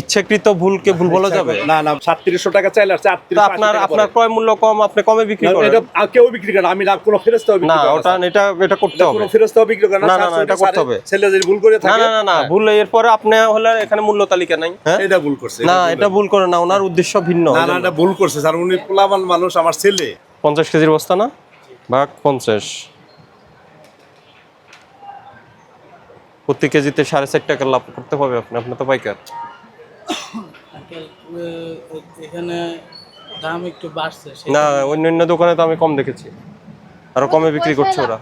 ইচ্ছাকৃত ভুলকে ভুল বলা যাবে? না না সাতত্রিশশো টাকা চাইলে আপনার আপনার ক্রয় মূল্য কম আপনি কমে বিক্রি করেন। এটা কেউ বিক্রি করে না, আমি না কোনো ফেরস্তাও বিক্রি না ওটা এটা এটা করতে হবে। কোনো ফেরস্তাও বিক্রি করে না এটা করতে হবে। ছেলে যদি ভুল করে থাকে না না না ভুল এরপরে আপনি হলে এখানে মূল্য তালিকা নাই। হ্যাঁ? এটা ভুল করছে না এটা ভুল করে না ওনার উদ্দেশ্য ভিন্ন। না না এটা ভুল করছে স্যার উনি পোলাবান মানুষ আমার ছেলে। পঞ্চাশ কেজির বস্তা না? ভাগ পঞ্চাশ। প্রতি কেজিতে সাড়ে চার টাকা লাভ করতে হবে আপনি আপনার তো পাইকার। এখানে দাম একটু বাড়ছে না অন্য অন্য দোকানে তো আমি কম দেখেছি। আরও কমে বিক্রি করছে ওরা।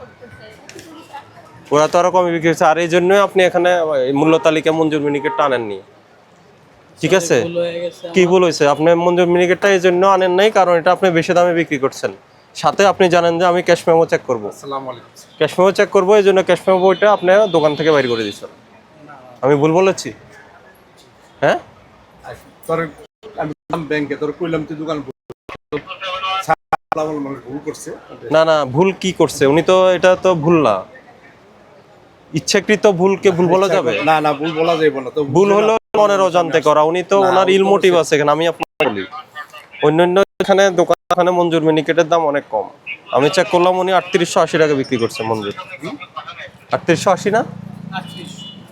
ওরা তো আরও কমে বিক্রি করছে। আর এই জন্যই আপনি এখানে মূল্য তালিকা মঞ্জুর মিনিকেট টানেননি। ঠিক আছে? কি ভুল হয়েছে? আপনি মঞ্জুর মিনিকেটটা এই জন্য আনেন নাই কারণ এটা আপনি বেশি দামে বিক্রি করছেন। সাথে আপনি জানেন যে আমি ক্যাশ মেমো চেক করব। ক্যাশ মেমো চেক করব এই জন্য ক্যাশ মেমো বইটা আপনি দোকান থেকে বাইর করে দিচ্ছেন আমি ভুল বলেছি? হ্যাঁ? তোর আমি ব্যাংকে তোর কইলাম তুই দোকান ভুল। স্যার, পোলাবান মানুষ ভুল করছে। না না ভুল কি করছে? উনি তো এটা তো ভুল না। ইচ্ছাকৃত ভুলকে ভুল বলা যাবে? না না ভুল বলা যাবে না তো ভুল হলো মনের অজান্তে করা। উনি তো ওনার ইল মোটিভ আছে এখানে আমি আপনাকে বলি। অন্যান্য এখানে দোকান এখানে মঞ্জুর মিনিকেটের দাম অনেক কম। আমি চেক করলাম উনি আটত্রিশশো আশি টাকা বিক্রি করছেন মঞ্জুর। আটত্রিশশো আশি না?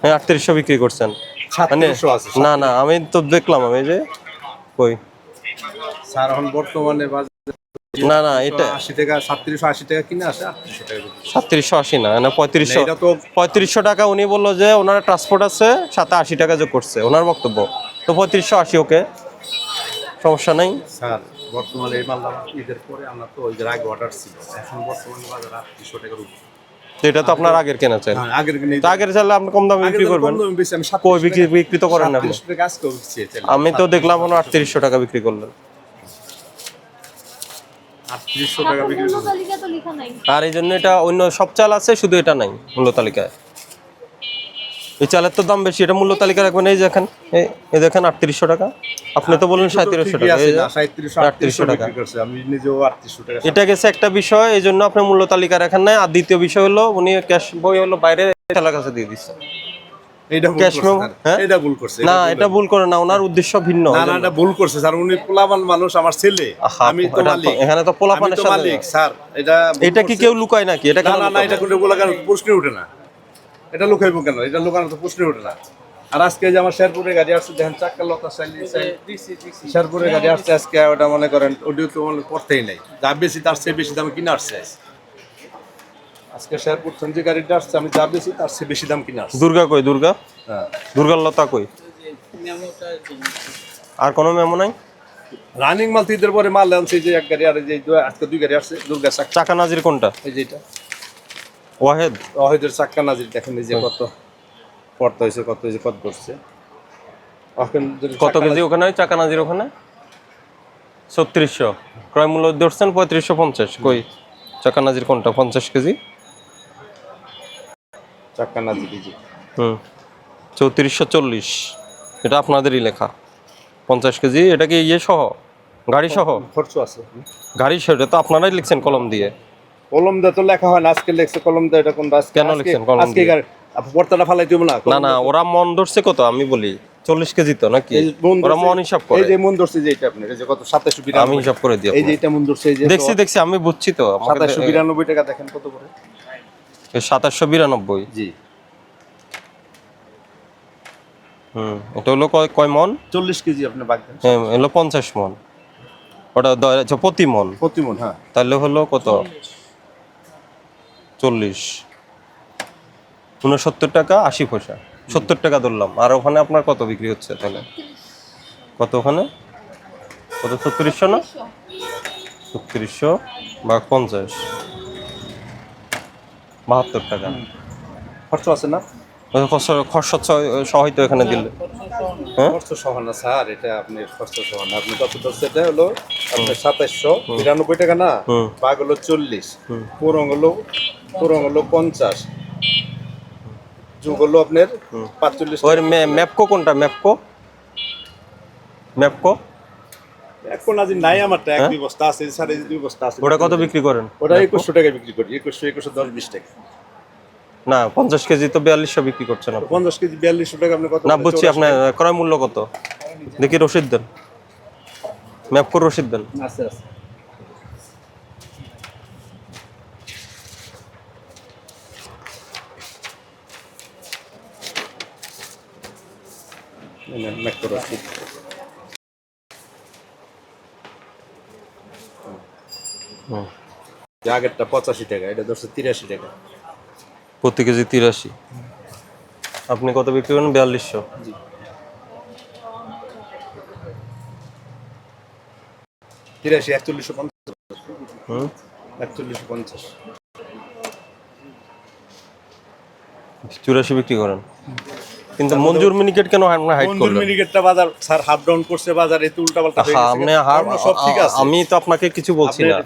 হ্যাঁ আটত্রিশশো বিক্রি করছেন। মানে না না আমি তো দেখলাম আমি যে কই? স্যার এখন বর্তমানে না না এটা আশি টাকা সাতত্রিশশো আশি টাকা কিনে আসে। সাতত্রিশশো আশি না না পঁয়ত্রিশশো এটা তো পঁয়ত্রিশশো টাকা উনি বলল যে ওনার ট্রান্সপোর্ট আছে সাথে আশি টাকা যোগ করছে ওনার বক্তব্য। তো পঁয়ত্রিশশো আশি ওকে। সমস্যা নেই। স্যার বর্তমানে এই মালটা ঈদের পরে আমরা তো ওই আগে অর্ডার ছিল এখন বর্তমানে বাজার আটত্রিশশো টাকার উপর। এটা তো আপনার আগের কেনা চাই হ্যাঁ, আগের আগের চাইলে আপনি কম দামে বিক্রি করবেন। কই বিক্রি বিক্রি তো করেন না আপনি। আমি তো দেখলাম এখন আটত্রিশশো টাকা বিক্রি করলেন। বিক্রি মূল্য তালিকা তো লেখা নাই। আর এই জন্য এটা অন্য সব চাল আছে শুধু এটা নাই মূল্য তালিকায়। এই চালের তো দাম বেশি এটা মূল্য তালিকা রাখবেন এই দেখেন এই দেখেন আটত্রিশশো টাকা। আপনি তো বললেন সাঁত্রিশশো টাকা আছে এই যে, না, 3700, 3800 টাকা। বিক্রি করছে। আমি নিজেও আটত্রিশশো টাকা এটা গেছে একটা বিষয় এই জন্য আপনি মূল্য তালিকা রাখেন নাই। আর দ্বিতীয় বিষয় হলো উনি ক্যাশ বই হলো বাইরে ঠেলার কাছে দিয়ে দিচ্ছে। হ্যাঁ? এটা ভুল করছে না এটা ভুল করে না ওনার উদ্দেশ্য ভিন্ন। না না এটা ভুল করছে স্যার উনি পোলাবান মানুষ আমার ছেলে। আমি তো মালিক। এখানে তো আমি পোলাপানের মালিক স্যার এটা এটা কি কেউ লুকায় নাকি? এটা না না এটা কেন প্রশ্নই ওঠে না। এটা লুকাইব কেন? এটা লুকানো তো প্রশ্নই ওঠে না। আর আজকে যে আমার শেরপুরে গাড়ি আসছে দেখেন চাক্কা লতা চাইলে শেরপুরে গাড়ি আসছে আজকে ওটা মনে করেন ওটিও তো মনে করতেই নাই। যা বেশি তার চেয়ে বেশি দামে কিনে আসছে আজকে শেরপুর থেকে যে গাড়িটা আসছে আমি যা বেশি তার চেয়ে বেশি দাম কিনে আসছে। দুর্গা কই দুর্গা? হ্যাঁ। দুর্গার লতা কই? আর কোনো মেমো নাই? রানিং মাল ঈদের পরে মাল আনছে যে এক গাড়ি আর এই যে আজকে দুই গাড়ি আসছে দুর্গা চাকা নাজির কোনটা? এই যে এটা। ওয়াহেদ? অহেদের চাক্কা নাজির দেখেন এই যে কত পড়তে হয়েছে কত হয়েছে কত করছে কত কেজি ওখানে? চাকা নাজির ওখানে? ছত্রিশশো। ক্রয় মূল্য ধরছেন পঁয়ত্রিশশো পঞ্চাশ। কই? চাকা নাজির কোনটা? পঞ্চাশ কেজি? চাক্কা নাজির যে। হুম। চৌত্রিশশো চল্লিশ। এটা আপনাদেরই লেখা। পঞ্চাশ কেজি এটা কি ইয়ে সহ? গাড়ি সহ? খরচ আছে। গাড়ি সহ এটা তো আপনারাই লিখছেন কলম দিয়ে। কলম দিয়ে তো লেখা হয় না আজকে লেখছে কলম দিয়ে এটা কোন কেন আজকে- লিখছেন কলম আজকে আপনি পর্দাটা ফালাই দিব না না না ওরা মন ধরছে কত? আমি বলি চল্লিশ কেজি তো নাকি? ওরা মন হিসাব করে। এই যে মন ধরছে যে এটা আপনার এই যে কত সাতাশশো আমি বিরানব্বই হিসাব করে দিই এই যে এটা মন ধরছে এই যে দেখছি দেখছি আমি বুঝছি তো। সাতাশশো বিরানব্বই টাকা দেখেন কত করে। সাতাশশো বিরানব্বই। জি। হুম এটা হলো কয় কয় মন? চল্লিশ কেজি আপনি বাদ হ্যাঁ, হলো পঞ্চাশ মন। ওটা আচ্ছা, প্রতি মন। প্রতি মন হ্যাঁ। তাহলে হলো কত? চল্লিশ। উনসত্তর টাকা, আশি পয়সা। সত্তর টাকা ধরলাম। আর ওখানে আপনার কত বিক্রি হচ্ছে তাহলে? কত ওখানে? কত, ছত্রিশশো না? ছত্রিশশো বা পঞ্চাশ। বাহাত্তর টাকা। খরচ আছে না? খরচ- সহায়িত এখানে দিলে। হ্যাঁ খরচ সহ না স্যার এটা আপনি খরচ সহ না আপনি কত ধরছে এটা হলো আপনার সাতাশশো বিরানব্বই টাকা না হুম। বাঘ হলো চল্লিশ হুম। পুরং হলো পুরং হলো পঞ্চাশ যুগ হলো আপনার পাঁচচল্লিশ ওই মে- ম্যাপকো কোনটা ম্যাপকো? ম্যাপকো? এখন আজ নাই এক হ্যাঁ? দুই বস্তা আছে স্যার দুই বস্তা আছে। ওটা কত বিক্রি করেন? ওটা একুশশো টাকা বিক্রি করি একুশশো একুশশো দশ বিশ টাকা। না পঞ্চাশ কেজি তো বিয়াল্লিশশো বিক্রি করছেন আপনি। পঞ্চাশ কেজি বিয়াল্লিশশো টাকা আপনি কত না বুঝছি আপনার ক্রয় মূল্য কত? দেখি রসিদ দেন। ম্যাপ করে রসিদ দেন। আচ্ছা আচ্ছা আগেরটা পঁচাশি টাকা এটা ধরছে তিরাশি টাকা। প্রতি কেজি তিরাশি। আপনি কত বিক্রি করেন? বিয়াল্লিশশো। তিরাশি একচল্লিশশো পঞ্চাশ। একচল্লিশশো পঞ্চাশ। চুরাশি বিক্রি করেন। কিন্তু মঞ্জুর মিনিকেট কেন আমরা হাইট বন্ধুর করলেন? মিনিকেটটা বাজার স্যার হাফ ডাউন করছে বাজার এত হয়ে গেছে। আপনি সব ঠিক আছে। আমি তো আপনাকে কিছু বলছি না।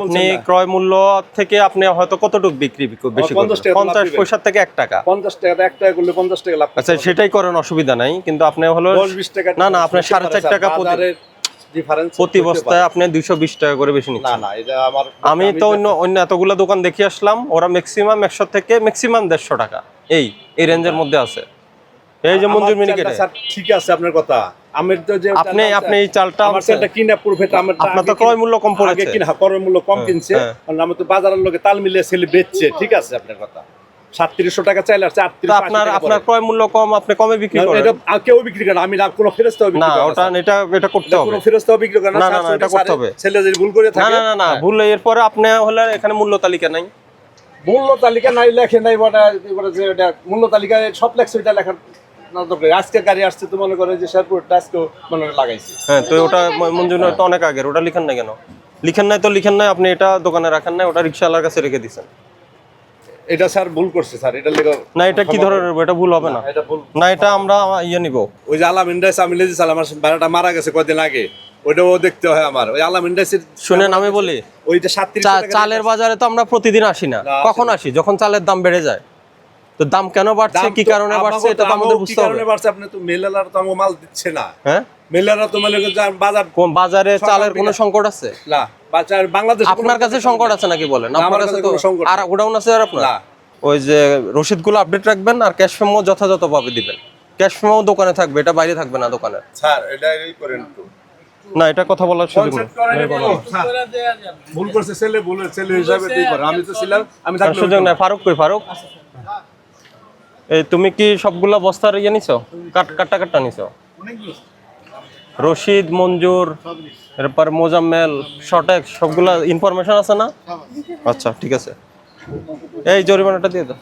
আপনি ক্রয় মূল্য থেকে আপনি হয়তো কতটুকু বিক্রি বেশি আমার 50 টাকা তো লাভ পঞ্চাশ দিবেন। পয়সা থেকে এক টাকা। পঞ্চাশ টাকা এক টাকা করলে পঞ্চাশ টাকা লাভ আচ্ছা সেটাই করেন অসুবিধা নাই। কিন্তু আপনি হলো দশ বিশ টাকা না না সাড়ে চার টাকা প্রতি প্রতি বস্তায় আপনি দুইশো বিশ টাকা করে বেশি নিচ্ছেন। না এটা আমার আমি তো অন্য অন্য এতগুলো দোকান দেখে আসলাম। ওরা ম্যাক্সিমাম একশো থেকে ম্যাক্সিমাম দেড়শো টাকা। এই এই রেঞ্জের মধ্যে আছে। এই যে আমার মঞ্জুর মিনিকেটে। স্যার ঠিক আছে আপনার কথা। আমি তো যে আপনি আপনি এই চালটা আমার চালটা কিনা প্রফিট আমার আপনার তো ক্রয় মূল্য কম পড়েছে। আগে কিনা ক্রয় মূল্য কম কিনছে। হ্যাঁ। কারণ আমি তো বাজারের লোকে তাল মিলিয়ে ছেলে বেচছে। ঠিক আছে আপনার কথা। সাতত্রিশশো টাকা চাইলে আসছে তো আটত্রিশশো আপনার আপনার ক্রয় মূল্য কম আপনি কমে বিক্রি করেন। এটা কেউ বিক্রি করে না, আমি না কোনো বিক্রি না ওটা এটা এটা করতে হবে। কোনো বিক্রি করে না না, না, না, এটা করতে হবে। ছেলে যদি ভুল করে থাকে না না না ভুল এরপরে আপনি হলে এখানে মূল্য তালিকা নাই। মূল্য তালিকা নাই লেখে নাই এবারে যে মূল্য তালিকায় সব লেখছে ওইটা লেখার না দরকার আজকে গাড়ি আসছে তো মনে করে যে মনে লাগাইছে। হ্যাঁ তো ওটা ম- মঞ্জুর তো অনেক আগের ওটা লিখেন না কেন? লিখেন নাই তো লিখেন নাই আপনি এটা দোকানে রাখেন নাই ওটা রিক্সাওয়ালার কাছে রেখে দিচ্ছেন এটা স্যার ভুল করছে স্যার এটা লেগে না এটা কি ধরনের এটা ভুল হবে না। এটা ভুল। না এটা আমরা ইয়ে নিব। ওই যে আলাম ইন্ডাস আমি লেজি সালাম আমার ভাড়াটা মারা গেছে কদিন আগে ওইটাও দেখতে হয় আমার। ওই আলাম ইন্ডাসের শুনেন আমি বলি ওইটা চালের বাজারে তো আমরা প্রতিদিন আসি না, কখন আসি? যখন চালের দাম বেড়ে যায়। তো দাম কেন বাড়ছে? কি কারণে বাড়ছে? এটা তো আমাদের বুঝতে হবে। কারণে বাড়ছে? আপনি তো মেলালার তো আমাকে মাল দিচ্ছে না। হ্যাঁ? মেলারা তো মানে বাজার কোন বাজারে চালের কোনো সংকট আছে? না বাজার বাংলাদেশ আপনার কাছে সংকট আছে নাকি বলেন? আপনার কাছে তো আর গোডাউন আছে আর আপনার? ওই যে রসিদগুলো আপডেট রাখবেন আর ক্যাশ মেমো যথাযথভাবে দিবেন। ক্যাশ মেমো দোকানে থাকবে এটা বাইরে থাকবে না দোকানে। স্যার এটা এই করেন তো। না এটা কথা বলার সুযোগ। করে ভুল করছে ছেলে ভুল ছেলে হিসাবে তুই আমি তো ছিলাম আমি সুযোগ নাই ফারুক কই ফারুক? এই তুমি কি সবগুলা বস্তার ইয়ে নিছো? কাট কাটটা কাটটা নিছো? রশিদ মঞ্জুর এরপর মোজাম্মেল শটেক সবগুলা ইনফরমেশন আছে না? আচ্ছা ঠিক আছে। এই জরিমানাটা দিয়ে দাও।